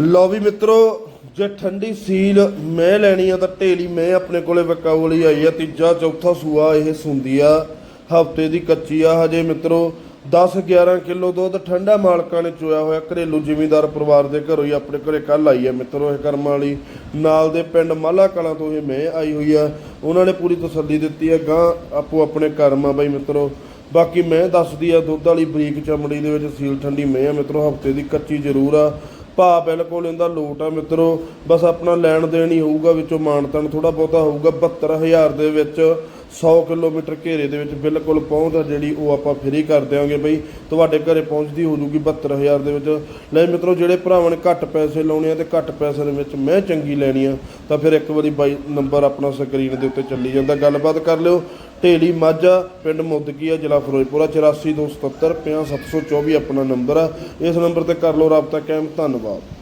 ਲਓ ਵੀ ਮਿੱਤਰੋ, ਜੇ ਠੰਡੀ ਸੀਲ ਮੈਂ ਲੈਣੀ ਆ ਤਾਂ ਢੇਲੀ ਮੈਂ ਆਪਣੇ ਕੋਲੇ ਵਿਕਾਊ ਵਾਲੀ ਆਈ ਆ, ਤੀਜਾ, ਚੌਥਾ ਸੂਆ ਇਹ ਸੁੰਦੀ ਆ, ਹਫ਼ਤੇ ਦੀ ਕੱਚੀ ਆ। ਹਜੇ ਮਿੱਤਰੋ 10 11 ਕਿਲੋ ਦੁੱਧ ਠੰਡਾ ਮਾਲਕਾਂ ਨੇ ਚੋਇਆ ਹੋਇਆ, ਘਰੇਲੂ ਜ਼ਿਮੀਂਦਾਰ ਪਰਿਵਾਰ ਦੇ ਘਰੋਂ ਹੀ ਆਪਣੇ ਘਰੇ ਕੱਲ ਆਈ ਹੈ ਮਿੱਤਰੋ ਇਹ ਕਰਮਾਂ ਵਾਲੀ। ਨਾਲ ਦੇ ਪਿੰਡ ਮਾਲਾ ਕਲਾਂ ਤੋਂ ਇਹ ਮੈਂ ਆਈ ਹੋਈ ਆ, ਉਹਨਾਂ ਨੇ ਪੂਰੀ ਤਸੱਲੀ ਦਿੱਤੀ ਹੈ ਗਾਂ ਆਪੋ ਆਪਣੇ ਕਰਮ ਆ ਬਾਈ ਮਿੱਤਰੋ। ਬਾਕੀ ਮੈਂ ਦੱਸਦੀ ਆ, ਦੁੱਧ ਵਾਲੀ ਬਰੀਕ ਚਮੜੀ ਦੇ ਵਿੱਚ ਸੀਲ ਠੰਡੀ ਮੈਂ ਆ ਮਿੱਤਰੋ, ਹਫ਼ਤੇ ਦੀ ਕੱਚੀ ਜ਼ਰੂਰ ਆ। ਭਾ ਬਿਲਕੁਲ ਇਹਦਾ ਲੋਟ ਆ ਮਿੱਤਰੋ। ਬਸ ਆਪਣਾ ਲੈਣ ਦੇਣ ਹੀ ਹੋਊਗਾ ਵਿੱਚੋਂ ਮਾਨਤਨ ਥੋੜਾ ਬਹੁਤਾ ਹੋਊਗਾ। 72000 ਦੇ ਵਿੱਚ 100 ਕਿਲੋਮੀਟਰ ਘੇਰੇ ਦੇ ਵਿੱਚ ਬਿਲਕੁਲ ਪਹੁੰਚ ਆ ਜਿਹੜੀ ਉਹ ਆਪਾਂ ਫ੍ਰੀ ਕਰ ਦਿਆਂਗੇ ਬਈ। ਤੁਹਾਡੇ ਘਰੇ ਪਹੁੰਚਦੀ ਹੋ ਜੂਗੀ 72000 ਦੇ ਵਿੱਚ। ਲੈ ਮਿੱਤਰੋ, ਜਿਹੜੇ ਭਰਾਵਾਂ ਨੇ ਘੱਟ ਪੈਸੇ ਲਾਉਣੇ ਆ ਤੇ ਘੱਟ ਪੈਸੇ ਦੇ ਵਿੱਚ ਮੈਂ ਚੰਗੀ ਲੈਣੀ ਆ, ਤਾਂ ਫਿਰ ਇੱਕ ਵਾਰੀ ਬਾਈ ਨੰਬਰ ਆਪਣਾ ਸਕਰੀਨ ਦੇ ਉੱਤੇ ਚੱਲੀ ਜਾਂਦਾ। ਗੱਲਬਾਤ ਕਰ ਲਿਓ। ਢੇਲੀ ਮਾਝਾ, ਪਿੰਡ ਮੁੱਦਕੀ ਆ ਜ਼ਿਲ੍ਹਾ ਫਿਰੋਜ਼ਪੁਰ 84277 50724 ਆਪਣਾ ਨੰਬਰ ਆ। ਇਸ ਨੰਬਰ ਤੇ ਕਰ ਲਓ ਰਾਬਤਾ ਕਾਇਮ, ਧੰਨਵਾਦ।